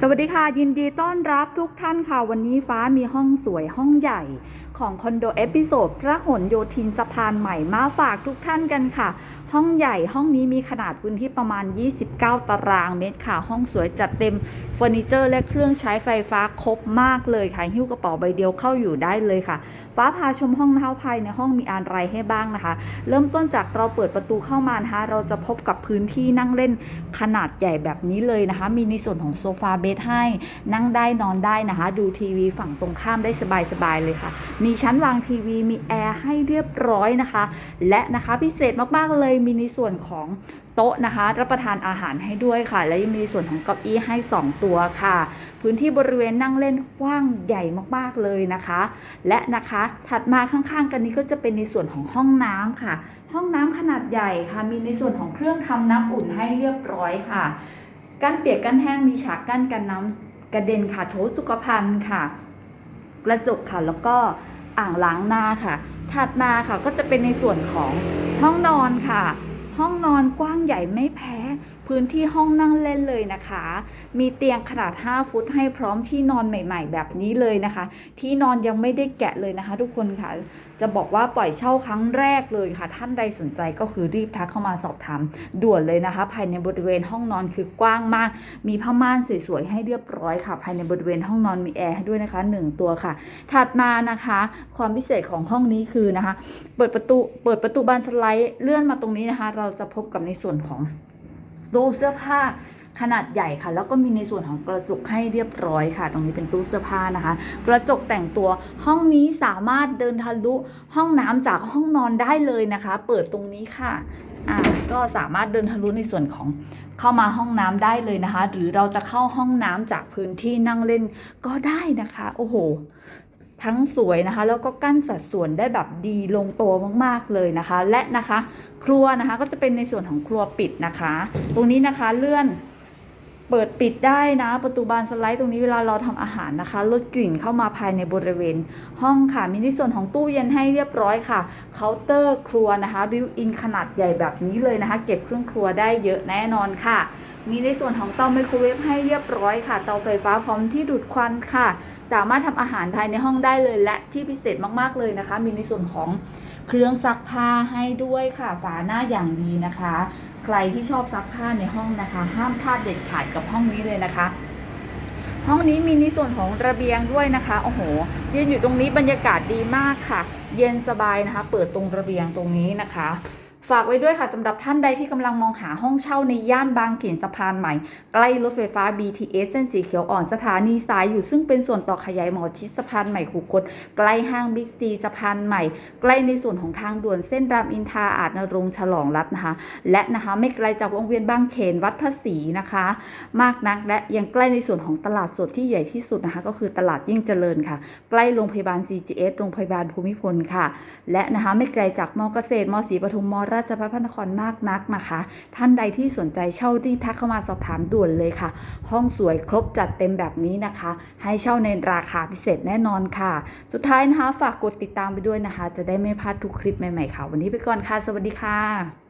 สวัสดีค่ะ ยินดีต้อนรับทุกท่านค่ะ วันนี้ฟ้ามีห้องสวยห้องใหญ่ของคอนโดเอพิโซดพระหลโยธินสะพานใหม่มาฝากทุกท่านกันค่ะ ห้องใหญ่ห้องนี้มีขนาดพื้นที่ประมาณ 29 ตารางเมตรค่ะ ห้องสวยจัดเต็มเฟอร์นิเจอร์และเครื่องใช้ไฟฟ้าครบมากเลยค่ะ หิ้วกระเป๋าใบเดียวเข้าอยู่ได้เลยค่ะ ฟ้าพาชมห้องเท้าภายในห้องมีอะไรให้บ้างนะคะ เริ่มต้นจากเราเปิดประตูเข้ามานะคะ เราจะพบกับพื้นที่นั่งเล่นขนาดใหญ่แบบนี้เลยนะคะ มีในส่วนของโซฟาเบดให้นั่งได้นอนได้นะคะ ดูทีวีฝั่งตรงข้ามได้สบายๆเลยค่ะ มีชั้นวางทีวีมีแอร์ให้เรียบร้อยนะคะ และนะคะพิเศษมากๆเลยมีในส่วนของ โต๊ะนะคะ รับประทานอาหารให้ด้วยค่ะ และยังมีในส่วนของเก้าอี้ให้ 2 ตัวค่ะ พื้นที่บริเวณนั่งเล่นกว้างใหญ่มากๆเลยนะคะ และนะคะถัดมาข้างๆ กันนี้ก็จะเป็นในส่วนของห้องน้ำค่ะ ห้องน้ำขนาดใหญ่ค่ะ มีในส่วนของเครื่องทำน้ำอุ่นให้เรียบร้อยค่ะกั้นเปียกกั้นแห้งมีฉากกั้นกันน้ำกระเด็นค่ะโถสุขภัณฑ์ค่ะ กระจกค่ะแล้วก็อ่างล้างหน้าค่ะ ถัดมาค่ะก็จะเป็นในส่วนของห้องนอนค่ะ ห้องนอนกว้างใหญ่ไม่แพ้ พื้นที่ห้องนั่งเล่นเลยนะคะ มีเตียงขนาด 5 ฟุตให้พร้อมที่นอนใหม่ ๆ แบบนี้เลยนะคะ ที่นอนยังไม่ได้แกะเลยนะคะ ทุกคนค่ะ จะบอกว่าปล่อยเช่าครั้งแรกเลยค่ะ ท่านใดสนใจก็คือรีบทักเข้ามาสอบถามด่วนเลยนะคะ ภายในบริเวณห้องนอนคือกว้างมาก มีผ้าม่านสวยๆให้เรียบร้อยค่ะ ภายในบริเวณห้องนอนมีแอร์ให้ด้วยนะคะหนึ่งตัวค่ะ ถัดมานะคะ ความพิเศษของห้องนี้คือนะคะ เปิดประตูเปิดประตูบานสไลด์เลื่อนมาตรงนี้นะคะ เราจะพบกับในส่วนของ ตู้เสื้อผ้าขนาดใหญ่ค่ะ แล้วก็มีในส่วนของกระจกให้เรียบร้อยค่ะ ตรงนี้เป็นตู้เสื้อผ้านะคะ กระจกแต่งตัวห้องนี้สามารถเดินทะลุห้องน้ำจากห้องนอนได้เลยนะคะ เปิดตรงนี้ค่ะอ่าก็สามารถเดินทะลุในส่วนของเข้ามาห้องน้ำได้เลยนะคะ หรือเราจะเข้าห้องน้ำจากพื้นที่นั่งเล่นก็ได้นะคะ โอ้โห ทั้งสวยนะคะ แล้วก็กั้นสัดส่วนได้แบบดีลงตัวมากๆเลยนะคะ และนะคะ ครัวนะคะก็จะเป็นในส่วนของครัวปิดนะคะ ตรงนี้นะคะเลื่อนเปิดปิดได้นะ ประตูบานสไลด์ตรงนี้เวลาเราทำอาหารนะคะ ลดกลิ่นเข้ามาภายในบริเวณ ห้องค่ะ มีในส่วนของตู้เย็นให้เรียบร้อยค่ะ เคาน์เตอร์ครัวนะคะ บิวอินขนาดใหญ่แบบนี้เลยนะคะ เก็บเครื่องครัวได้เยอะแน่นอนค่ะ มีในส่วนของเตาไมโครเวฟให้เรียบร้อยค่ะ เตาไฟฟ้าพร้อมที่ดูดควันค่ะ สามารถทำอาหารภายในห้องได้เลย และที่พิเศษมากๆเลยนะคะ มีในส่วนของเครื่องซักผ้าให้ด้วยค่ะฝาหน้าอย่างดีนะคะ ใครที่ชอบซักผ้าในห้องนะคะ ห้ามพลาดเด็ดขาดกับห้องนี้เลยนะคะ ห้องนี้มีในส่วนของระเบียงด้วยนะคะโอ้โหยืนอยู่ตรงนี้บรรยากาศดีมากค่ะ เย็นสบายนะคะ เปิดตรงระเบียงตรงนี้นะคะ ฝากไว้ด้วยค่ะสำหรับท่านใดที่กำลังมองหาห้องเช่าในย่านบางเขนสะพานใหม่ ใกล้รถไฟฟ้า BTS เส้นสีเขียวอ่อนสถานีสายอยู่ซึ่งเป็นส่วนต่อขยายหมอชิดสะพานใหม่คูคตใกล้ห้างบิ๊กซีสะพานใหม่ ใกล้ในส่วนของทางด่วนเส้นรามอินทราอาจนรงฉลองรัตน์นะคะ และนะคะไม่ไกลจากวงเวียนบางเขนวัดพระศรีนะคะ มากนักและยังใกล้ในส่วนของตลาดสดที่ใหญ่ที่สุดนะคะ ก็คือตลาดยิ่งเจริญค่ะ ใกล้โรงพยาบาล CGS โรงพยาบาลภูมิพลค่ะ และนะคะไม่ไกลจากมอเกษตรมอศรีปทุมมอราชพัฒพระนครมากนักนะคะ ท่านใดที่สนใจเช่ารีบทักเข้ามาสอบถามด่วนเลยค่ะ ห้องสวยครบจัดเต็มแบบนี้นะคะ ให้เช่าในราคาพิเศษแน่นอนค่ะ สุดท้ายนะคะ ฝากกดติดตามไปด้วยนะคะ จะได้ไม่พลาดทุกคลิปใหม่ๆค่ะ วันนี้ไปก่อนค่ะ สวัสดีค่ะ